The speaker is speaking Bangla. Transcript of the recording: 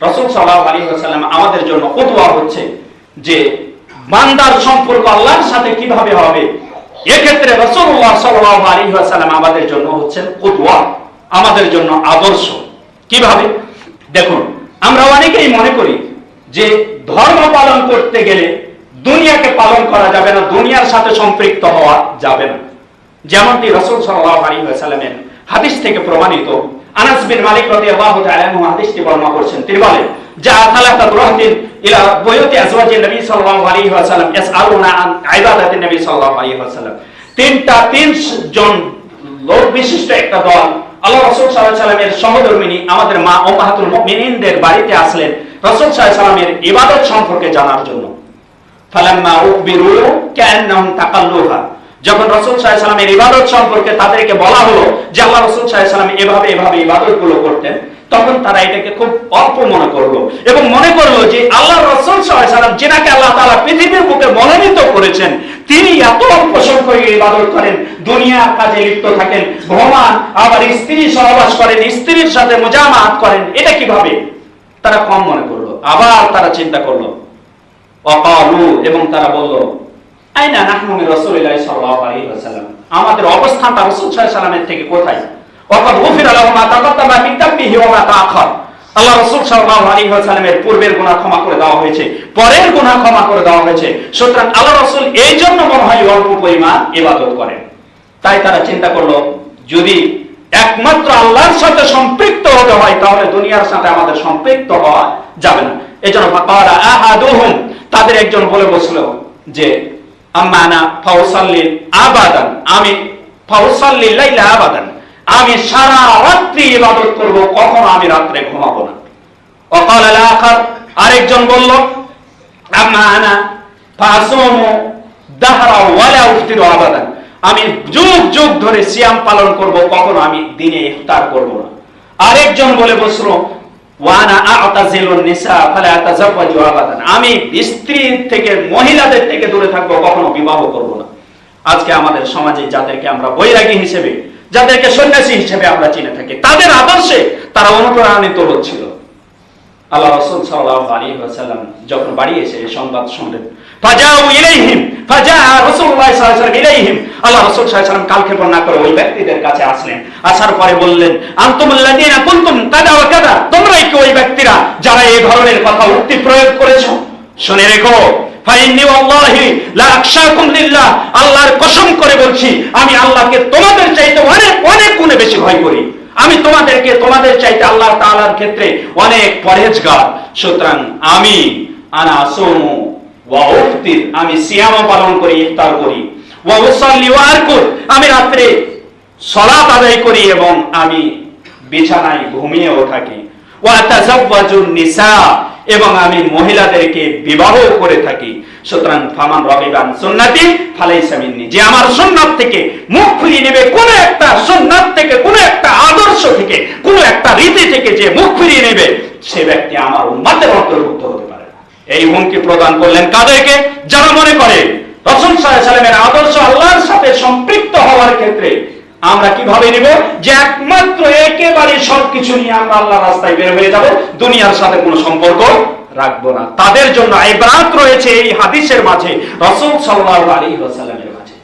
রসুল সাল্লাহ আলী সাল্লাম আমাদের জন্য কতুয়া হচ্ছে যে বান্দার সম্পর্ক আল্লাহর সাথে কীভাবে হবে? এক্ষেত্রে রসুল্লাহ সাল্লাহ আলী সাল্লাম আমাদের জন্য হচ্ছেন কতুয়া আমাদের জন্য আদর্শ। কীভাবে? দেখুন, আমরা অনেকেই মনে করি যে ধর্ম পালন করতে গেলে দুনিয়াকে পালন করা যাবে না, দুনিয়ার সাথে সম্পৃক্ত হওয়া যাবে না। যেমনটি রসুল সাল্লাহ আলী সাল্লামের হাদিস থেকে প্রমাণিত আনাস বিন মালিক রাদিয়াল্লাহু তাআলা হাদিসটি বর্ণনা করছেন। তিনি বলেন, যা রাহতিন ইলা বুয়ুতি নবী সাল্লাল্লাহু আলাইহি ওয়াসাল্লাম আন ইবাদাতিন নবী সাল্লাল্লাহু আলাইহি ওয়াসাল্লাম। তিনটা, তিন জন লোক বিশিষ্ট একটা দল আল্লাহ রাসূল সাল্লাল্লাহু আলাইহি সহধর্মিনী আমাদের মা উম্মাহাতুল মুমিনিনদের বাড়িতে আসলেন রাসূল সাল্লাল্লাহু আলাইহি ইবাদত সম্পর্কে জানার জন্য। ফালাম্মা উকবিরু কান্নাহুম তাকাল্লুহা। যখন রসুল সাহেব সালামের ইবাদত সম্পর্কে তাদেরকে বলা হলো যে আল্লাহ রসুল সাহেব সালাম এভাবে এভাবে ইবাদতগুলো করতেন, তখন তারা এটাকে খুব অল্প মনে করল এবং মনে করল যে আল্লাহ রসুল সালাম যেনাকে আল্লাহ তালা পৃথিবীর বুকে মনোনীত করেছেন, তিনি এত অল্প সংখ্যক ইবাদত করেন দুনিয়া কাজে লিপ্ত থাকেন ভ্রমণ আবার স্ত্রী সহবাস করেন, স্ত্রীর সাথে মোজামাত করেন, এটা কীভাবে? তারা কম মনে করল, আবার তারা চিন্তা করল। অকালু এবং তারা বলল আইনা নাহনু মিন রাসূলিল্লাহি সাল্লাল্লাহু আলাইহি ওয়াসাল্লাম। আমাদের অবস্থানটা রাসূল সাল্লাল্লাহু থেকে কোথায়? ওয়াকাদ গুফিরা লাহু মা তাকাদ্দামা মিন দামবিহি ওয়া মা তাআখার। আল্লাহ রাসূল সাল্লাল্লাহু আলাইহি ওয়াসাল্লামের পূর্বের গুনাহ ক্ষমা করে দেওয়া হয়েছে, পরের গুনাহ ক্ষমা করে দেওয়া হয়েছে। সুতরাং আল্লাহ রাসূল এই জন্য মনে হয় অল্প পরিমাণ ইবাদত করেন। তাই তারা চিন্তা করল, যদি একমাত্র আল্লাহর সাথে সম্পৃক্ত হতে হয়, তাহলে দুনিয়ার সাথে আমাদের সম্পৃক্ত হওয়া যাবে না। এজন্য আহাদুহুম, তাদের একজন বলে বসল যে আম্মানা ফাউসাল্লি আবাদান। আমি ফাউসাল্লি লাইলা আবাদান। আমি সারা রাত্রি ইবাদত করব, কখনো আমি রাত্রে ঘুমাবো না। অকাল আখার আরেকজন বলল আম্মা ফাসুমু দাহরা ওয়ালা উফতিরু আবাদান। আমি যুগ যুগ ধরে সিয়াম পালন করব, কখনো আমি দিনে ইফতার করব না। আরেকজন বলে বসল আমি স্ত্রী থেকে, মহিলাদের থেকে দূরে থাকব, কখনো বিবাহ করব না। আজকে আমাদের সমাজে যাদেরকে আমরা বৈরাগী হিসেবে, যাদেরকে সন্ন্যাসী হিসেবে আমরা চিনে থাকি, তাদের আদর্শে তারা অনুপ্রাণিত হচ্ছিল। আল্লাহ রাসূল সাল্লাল্লাহু আলাইহি ওয়াসাল্লাম যখন বাড়ি এসে সংবাদ শুনলেন, ফাজাউ ইলাইহিম, ফাজা রাসূলুল্লাহ সাল্লাল্লাহু আলাইহি আল্লাহ রাসূল সাল্লাল্লাহু আলাইহি কালক্ষেপণ করে ওই ব্যক্তিদের কাছে আসলেন। আসার পরে বললেন আনতুমুল্লাযিনা কুনতুম কাদা ওয়া ওই ব্যক্তিরা যারা এই ধরনের কথা উক্তি প্রয়োগ করেছ। শুনে রেখো আল্লাহর কসম করে বলছি, আমি আল্লাহকে তোমাদের চাইতে অনেক অনেক গুণে বেশি ভয় করি। আমি তোমাদেরকে, তোমাদের চাইতে আল্লাহ তাআলার ক্ষেত্রে অনেক পরহেজগার। সুতরাং আমি, আনা আসুমু, ওয়া উফতির আমি সিয়াম পালন করি, ইফতার করি। ওয়া উসাল্লি ওয়া আরকুদ, আমি রাত্রে সালাত আদায় করি এবং আমি বিছানায় ঘুমিয়েও থাকি। এবং আমি মহিলাদেরকে বিবাহ করে থাকি। সুতরাং ফামান রবিবান মিন্নি। যে আমার থেকে মুখ ফিরিয়ে নেবে, কোন একটা থেকে, কোন একটা আদর্শ থেকে, কোন একটা রীতি থেকে যে মুখ ফিরিয়ে নেবে, সে ব্যক্তি আমার উম্মাতের অন্তর্ভুক্ত হতে পারে এই হুমকি প্রদান করলেন কাদেরকে? যারা মনে করে, রসুল সাল্লামের আদর্শ আল্লাহর সাথে সম্পৃক্ত হওয়ার ক্ষেত্রে আমরা কীভাবে নিব? যে একমাত্র একেবারে সবকিছু নিয়ে আমরা আল্লাহ রাস্তায় বের হয়ে যাব, দুনিয়ার সাথে কোনো সম্পর্ক রাখব না। তাদের জন্য এবার রয়েছে এই হাদিসের মাঝে, রসুল সাল্লাহ আলী হাসালামের ওয়াসাল্লামের